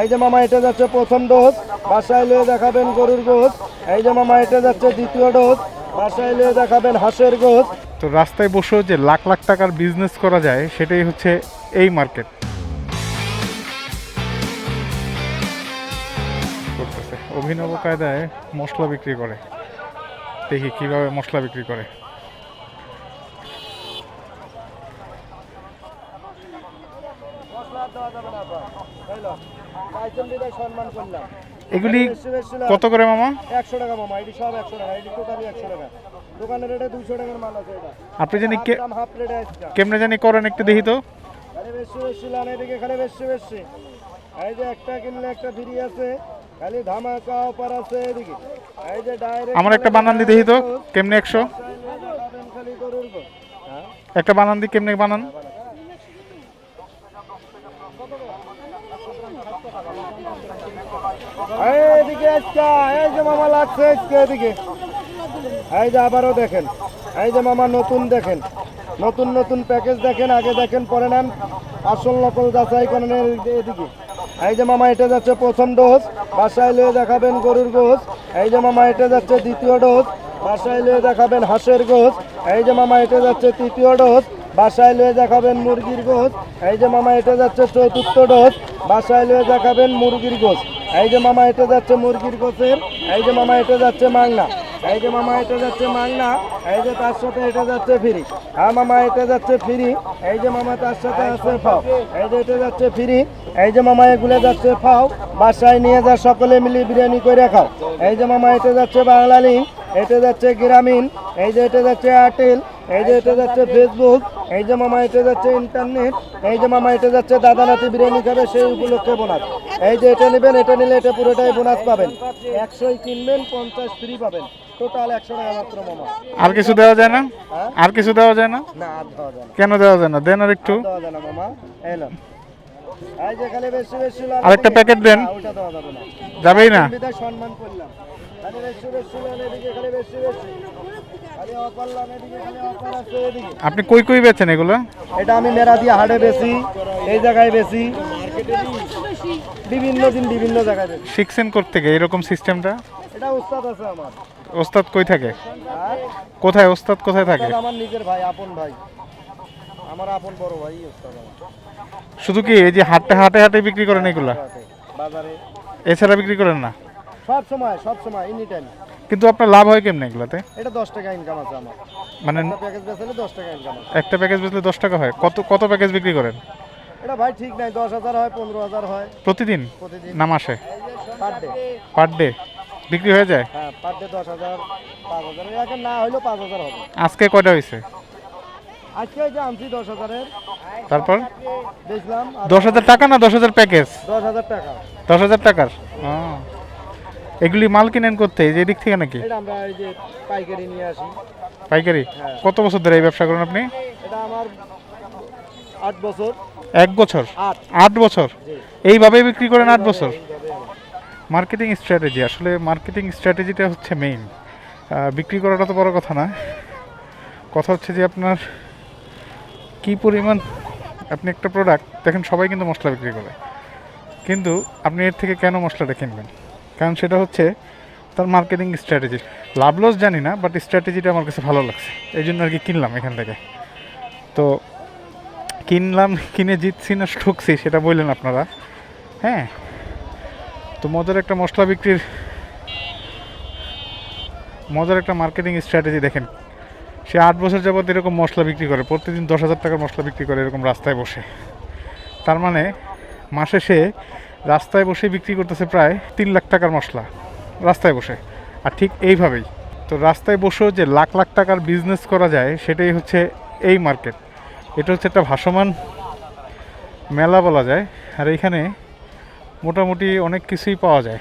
এই যে মামা, এটা যাচ্ছে প্রথম ডোজ বাসায় লিয়ে দেখাবেন গরুর গোস এই যে মামা, এটা যাচ্ছে দ্বিতীয় ডোজ বাসায় লিয়ে দেখাবেন হাঁসের গোস তো রাস্তায় বসেও যে লাখ লাখ টাকার বিজনেস করা যায়, সেটাই হচ্ছে এই মার্কেট অভিনব কায়দায় মশলা বিক্রি করে। দেখি কীভাবে মশলা বিক্রি করে সম্মান করলাম এগুলি কত করে মামা? একশো টাকা মামা এটি সব একশো টাকা এটি টোটালি একশো টাকা। দোকানের রেটে দুশো টাকার মাল আছে এটা। আপনি জানি কেমনে জানি করেন একটু দেখি তো। খালি বেশি বেশি লান এদিকে খালি বেশি বেশি। এই যে একটা কিনলে একটা ফ্রি আছে খালি ধামাকা অফার আছে এদিকে। এই যে ডাইরেক্ট আমার একটা বানান দি দেখি তো কেমনে একশো। হ্যাঁ? একটা বানান দি কেমনে বানান? এই এদিকে আজকা, এই যে মামা লাগছে আজকে এদিকে। এই যে আবারও দেখেন, এই যে মামা নতুন দেখেন, নতুন নতুন প্যাকেজ দেখেন, আগে দেখেন, পরে নেন। আসল নকল যাচাই করেন এদিকে। এই যে মামা, এটা যাচ্ছে প্রথম ডোজ বাসায় লিয়ে দেখাবেন গরুর গোস এই যে মামা, এটা যাচ্ছে দ্বিতীয় ডোজ বাসায় লিয়ে দেখাবেন হাঁসের গোজ এই যে মামা, এটা যাচ্ছে তৃতীয় ডোজ বাসায় লিয়ে দেখাবেন মুরগির গোস এই যে মামা এটা যাচ্ছে চতুর্থ ডোজ বাসায় লয়ে দেখাবেন মুরগির গোস এই যে মামা এটা যাচ্ছে মুরগির গোসের এই যে মামা এটা যাচ্ছে মাংনা এই যে মামা এটা যাচ্ছে মাংনা এই যে তার সাথে এটা যাচ্ছে ফ্রি হ্যাঁ মামা এটা যাচ্ছে ফ্রি এই যে মামা তার সাথে আছে ফাও এই যে এটা যাচ্ছে ফ্রি এই যে মামা এগুলো যাচ্ছে ফাও বাসায় নিয়ে যা সকলে মিলে বিরিয়ানি করে খাও এই যে মামা এটা যাচ্ছে বাংলালিং এটা যাচ্ছে গ্রামীণ এই যে এটা যাচ্ছে এয়ারটেল এই যে এটা যাচ্ছে ফেসবুক এই যে মামা এটা যাচ্ছে ইন্টারনেট এই যে মামা এটা যাচ্ছে দাদা নাতি বিরিয়ানি খাবে সেই উপলক্ষে বোনাস। এই যে এটা নেবেন এটা নিলে এটা পুরোটাই বোনাস পাবেন। একশোই কিনবেন পঞ্চাশ ফ্রি পাবেন। টোটাল একশো টাকা মাত্র মামা। আর কিছু দেওয়া যায় না? হ্যাঁ? আর কিছু দেওয়া যায় না? না আর দেওয়া যায় না। কেন দেওয়া যায় না? দেন আর একটু। দেওয়া যায় না মামা। এলো এই যে খালি বেশি বেশি লাভ আরেকটা প্যাকেট দেন। যাবেই না। সম্মান করলাম। আপনি কই কই বেচেন এগুলো? এটা আমি মেরা দিয়ে হাটে বেশি এই জায়গায় বেশি বিভিন্ন দিন বিভিন্ন জায়গায় বেশি শিখছেন থেকে এরকম সিস্টেমটা? এটা উস্তাদ আছে আমার। ওস্তাদ কই থাকে? কোথায়? ওস্তাদ কোথায় থাকে? আমার নিজের ভাই আপন ভাই। আমার আপন বড় ভাই উস্তাদ শুধু কি এই যে হাটে হাটে হাটে বিক্রি করেন এগুলা? বাজারে। এছাড়া বিক্রি করেন না? সব সময় সব সময় এনি টাইম কিন্তু আপনার লাভ হয় কেমনে এগুলাতে? এটা দশ টাকা ইনকাম আছে আমার। মানে একটা প্যাকেজ বেচলে দশ টাকা ইনকাম আছে। একটা প্যাকেজ বেচলে দশ টাকা হয়। কত কত প্যাকেজ বিক্রি করেন? এটা ভাই ঠিক নাই দশ হাজার হয় পনেরো হাজার হয়। প্রতিদিন? প্রতিদিন। না মাসে? পার ডে পার ডে বিক্রি হয়ে যায়? হ্যাঁ পার ডে দশ হাজার পাঁচ হাজার। না পাঁচ হাজার হবে। আজকে কয়টা হয়েছে আজকে এই যে আনছি দশ হাজারের। তারপর? বেচলাম দশ হাজার টাকা না দশ হাজার প্যাকেজ দশ হাজার টাকা। দশ হাজার টাকার? ও। এগুলি মাল কিনেন করতে যে এদিক থেকে নাকি? এটা আমরা এই যে পাইকারি নিয়ে আসি। পাইকারি? হ্যাঁ। কত বছর ধরে এই ব্যবসা করেন আপনি? এটা আমার আট বছর। এক বছর? আট। বছর? জি। এইভাবে বিক্রি করেন আট বছর? Marketing strategy. আসলে মার্কেটিং স্ট্র্যাটেজিটা হচ্ছে মেইন বিক্রি করাটা তো বড় কথা না। কথা হচ্ছে যে আপনার কি পরিমাণ আপনি একটা প্রোডাক্ট দেখেন সবাই কিন্তু মশলা বিক্রি করে। কিন্তু আপনি এর থেকে কেন মশলাটা কিনবেন? কারণ সেটা হচ্ছে তার মার্কেটিং স্ট্র্যাটেজি লাভ লস জানি না বাট স্ট্র্যাটেজিটা আমার কাছে ভালো লাগছে। এই জন্য আর কি কিনলাম এখান থেকে। তো কিনলাম, কিনে জিতছি না, ঠকছি, সেটা বললেন আপনারা। হ্যাঁ? তো মজার একটা মশলা বিক্রির, মজার একটা মার্কেটিং স্ট্র্যাটেজি দেখেন। সে আট বছর যাবত এরকম মশলা বিক্রি করে, প্রতিদিন দশ হাজার টাকার মশলা বিক্রি করে এরকম রাস্তায় বসে। তার মানে মাসে সে রাস্তায় বসে বিক্রি করতেছে প্রায় তিন লাখ টাকার মশলা। রাস্তায় বসে। আর ঠিক এইভাবেই। তো রাস্তায় বসেও যে লাখ লাখ টাকার বিজনেস করা যায়, সেটাই হচ্ছে এই মার্কেট এটা হচ্ছে একটা ভাসমান মেলা বলা যায়। আর এইখানে মোটামুটি অনেক কিছুই পাওয়া যায়।